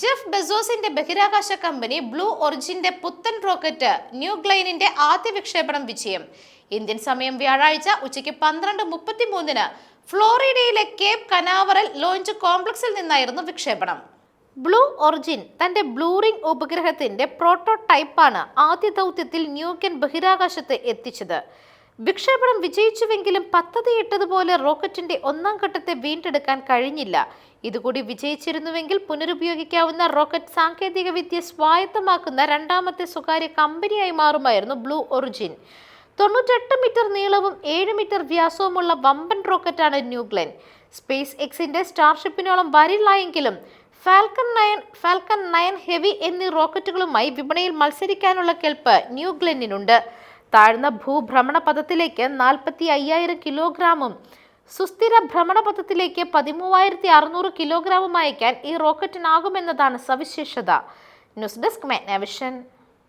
Jeff ബെസോസിന്റെ ബഹിരാകാശ company blue ഒറിജിന്റെ പുത്തൻ rocket new ഗ്ലൈനിന്റെ ആദ്യ വിക്ഷേപണം വിജയം. ഇന്ത്യൻ സമയം വ്യാഴാഴ്ച ഉച്ചയ്ക്ക് പന്ത്രണ്ട് മുപ്പത്തിമൂന്നിന് ഫ്ലോറിഡയിലെ കേപ്പ് കനാവറൽ ലോഞ്ച് കോംപ്ലക്സിൽ നിന്നായിരുന്നു വിക്ഷേപണം. ബ്ലൂ ഒറിജിൻ തന്റെ ബ്ലൂറിംഗ് ഉപഗ്രഹത്തിന്റെ പ്രോട്ടോടൈപ്പാണ് ആദ്യ ദൗത്യത്തിൽ ന്യൂക്കൻ ബഹിരാകാശത്ത് എത്തിച്ചത്. വിക്ഷേപണം വിജയിച്ചുവെങ്കിലും പദ്ധതിയിട്ടതുപോലെ റോക്കറ്റിന്റെ ഒന്നാം ഘട്ടത്തെ വീണ്ടെടുക്കാൻ കഴിഞ്ഞില്ല. ഇതുകൂടി വിജയിച്ചിരുന്നുവെങ്കിൽ പുനരുപയോഗിക്കാവുന്ന റോക്കറ്റ് സാങ്കേതികവിദ്യ സ്വായത്തമാക്കുന്ന രണ്ടാമത്തെ സ്വകാര്യ കമ്പനിയായി മാറുമായിരുന്നു ബ്ലൂ ഒറിജിൻ. തൊണ്ണൂറ്റെട്ട് മീറ്റർ നീളവും ഏഴ് മീറ്റർ വ്യാസവുമുള്ള വമ്പൻ റോക്കറ്റാണ് ന്യൂഗ്ലൻ. സ്പേസ് എക്സിന്റെ സ്റ്റാർഷിപ്പിനോളം വരില്ലായെങ്കിലും Falcon nine Falcon nine heavy എന്നീ റോക്കറ്റുകളുമായി വിപണിയിൽ മത്സരിക്കാനുള്ള കെൽപ്പ് ന്യൂഗ്ലെന്നിനുണ്ട്. താഴ്ന്ന ഭൂഭ്രമണപഥത്തിലേക്ക് നാൽപ്പത്തി അയ്യായിരം കിലോഗ്രാമും സുസ്ഥിര ഭ്രമണപഥത്തിലേക്ക് പതിമൂവായിരത്തി അറുന്നൂറ് കിലോഗ്രാമും അയക്കാൻ ഈ റോക്കറ്റിനാകുമെന്നതാണ് സവിശേഷത. News desk Magnavision